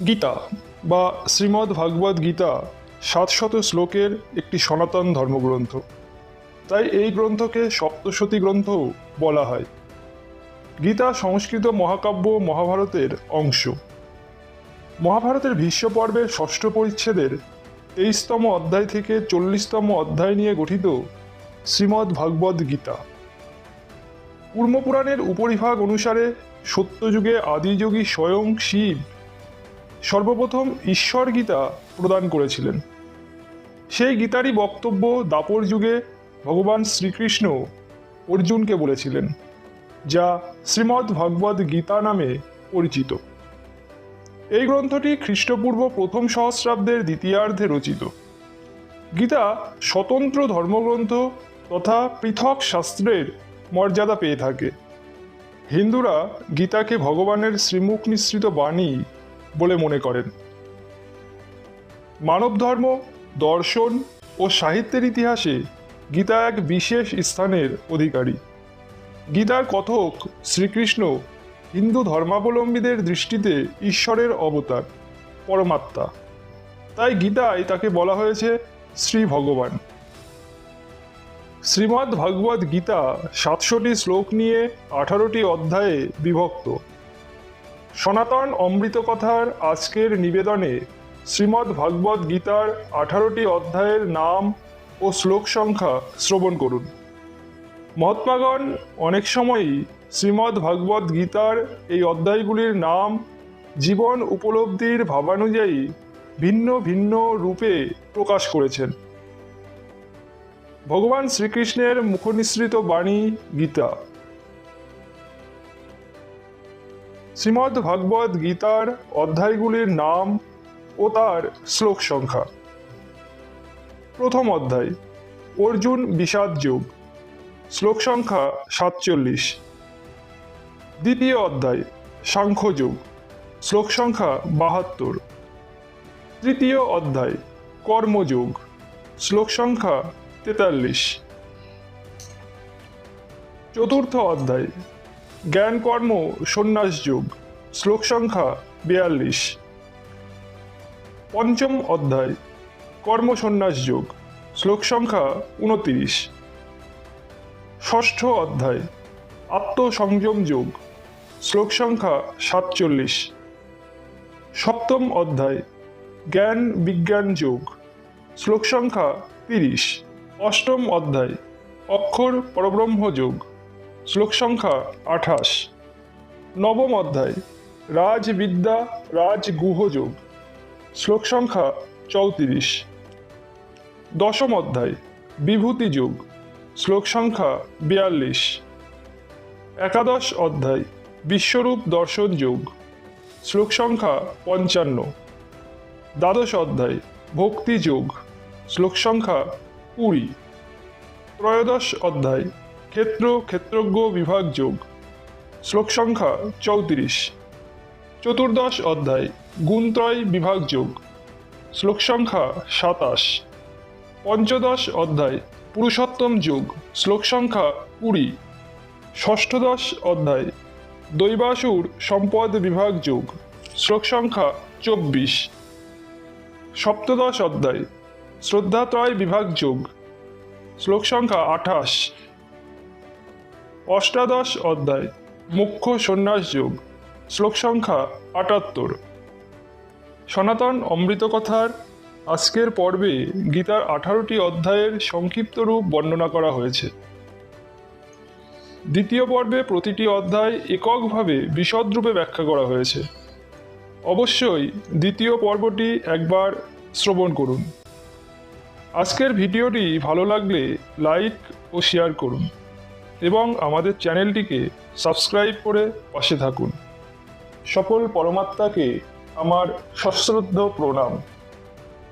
গীতা বা শ্রীমদ্ ভাগবত গীতা সাতশত শ্লোকের একটি সনাতন ধর্মগ্রন্থ। তাই এই গ্রন্থকে সপ্তশতী গ্রন্থও বলা হয়। গীতা সংস্কৃত মহাকাব্য মহাভারতের অংশ। মহাভারতের ভীষ্ম পর্বের ষষ্ঠ পরিচ্ছেদের তেইশতম অধ্যায় থেকে চল্লিশতম অধ্যায় নিয়ে গঠিত শ্রীমদ্ ভাগবত গীতা। কুর্মপুরাণের উপরিভাগ অনুসারে সত্যযুগে আদিযোগী স্বয়ং শিব সর্বপ্রথম ঈশ্বর গীতা প্রদান করেছিলেন। সেই গীতারই বক্তব্য দাপর যুগে ভগবান শ্রীকৃষ্ণ অর্জুনকে বলেছিলেন, যা শ্রীমদ্ ভগবদ্ গীতা নামে পরিচিত। এই গ্রন্থটি খ্রিস্টপূর্ব প্রথম সহস্রাব্দের দ্বিতীয়ার্ধে রচিত। গীতা স্বতন্ত্র ধর্মগ্রন্থ তথা পৃথক শাস্ত্রের মর্যাদা পেয়ে থাকে। হিন্দুরা গীতাকে ভগবানের শ্রীমুখ নিঃসৃত বাণী বলে মনে করেন। মানব ধর্ম, দর্শন ও সাহিত্যের ইতিহাসে গীতা এক বিশেষ স্থানের অধিকারী। গীতার কথক শ্রীকৃষ্ণ হিন্দু ধর্মাবলম্বীদের দৃষ্টিতে ঈশ্বরের অবতার, পরমাত্মা। তাই গীতায় তাকে বলা হয়েছে শ্রী ভগবান। শ্রীমদ্ ভগবদ গীতা সাতশোটি শ্লোক নিয়ে আঠারোটি অধ্যায়ে বিভক্ত। সনাতন অমৃত কথার আজকের নিবেদনে শ্রীমদ্ ভগবদ গীতার আঠারোটি অধ্যায়ের নাম ও শ্লোক সংখ্যা শ্রবণ করুন। মহাত্মাগণ অনেক সময়ই শ্রীমদ্ ভগবদ গীতার এই অধ্যায়গুলির নাম, জীবন উপলব্ধির ভাবানুযায়ী ভিন্ন ভিন্ন রূপে প্রকাশ করেছেন। ভগবান শ্রীকৃষ্ণের মুখনিসৃত বাণী গীতা। শ্রীমদ্ ভাগবত গীতার অধ্যায়গুলির নাম ও তার শ্লোক সংখ্যা। প্রথম অধ্যায়, অর্জুন বিষাদ যোগ, শ্লোক সংখ্যা সাতচল্লিশ। দ্বিতীয় অধ্যায় সাংখ্যযোগ শ্লোক সংখ্যা বাহাত্তর। তৃতীয় অধ্যায় কর্মযোগ শ্লোক সংখ্যা তেতাল্লিশ। চতুর্থ অধ্যায় জ্ঞান কর্ম সন্ন্যাস যোগ, শ্লোক সংখ্যা বিয়াল্লিশ। পঞ্চম অধ্যায়, কর্ম সন্ন্যাস যোগ, শ্লোক সংখ্যা উনতিরিশ। ষষ্ঠ অধ্যায়, আত্মসংযম যোগ, শ্লোক সংখ্যা সাতচল্লিশ। সপ্তম অধ্যায়, জ্ঞান বিজ্ঞান যোগ, শ্লোক সংখ্যা তিরিশ। অষ্টম অধ্যায়, অক্ষর পরব্রহ্ম যোগ শ্লোক সংখ্যা আঠাশ। নবম অধ্যায়, রাজবিদ্যা, রাজগুহ যোগ। শ্লোক সংখ্যা চৌত্রিশ। দশম অধ্যায়, বিভূতি যোগ। শ্লোক সংখ্যা বিয়াল্লিশ। একাদশ অধ্যায়, বিশ্বরূপ দর্শন যোগ। শ্লোক সংখ্যা পঞ্চান্ন। দ্বাদশ অধ্যায়, ভক্তি যোগ। শ্লোক সংখ্যা কুড়ি। ত্রয়োদশ অধ্যায় ক্ষেত্র, ক্ষেত্রজ্ঞ, বিভাগ, যোগ। শ্লোক সংখ্যা চৌত্রিশ। চতুর্দশ অধ্যায় গুণত্রয় বিভাগ, যোগ। শ্লোক সংখ্যা সাতাশ। পঞ্চদশ অধ্যায়, পুরুষোত্তম, যোগ। শ্লোক সংখ্যা কুড়ি। ষষ্ঠদশ অধ্যায়, দৈবাসুর, সম্পদ, বিভাগ, যোগ। শ্লোক সংখ্যা চব্বিশ। সপ্তদশ অধ্যায়, শ্রদ্ধাত্রয়, বিভাগ, যোগ। শ্লোক সংখ্যা আঠাশ। অষ্টাদশ অধ্যায়, মুখ্য সন্ন্যাস যোগ, শ্লোক সংখ্যা আটাত্তর। সনাতন অমৃত কথার আজকের পর্বে গীতার আঠারোটি অধ্যায়ের সংক্ষিপ্ত রূপ বর্ণনা করা হয়েছে। দ্বিতীয় পর্বে প্রতিটি অধ্যায় এককভাবে বিশদ রূপে ব্যাখ্যা করা হয়েছে। অবশ্যই দ্বিতীয় পর্বটি একবার শ্রবণ করুন। আজকের ভিডিওটি ভালো লাগলে লাইক ও শেয়ার করুন। এবং আমাদের চ্যানেলটিকে সাবস্ক্রাইব করে পাশে থাকুন। সকল পরমাত্মাকে আমার সশ্রদ্ধ প্রণাম।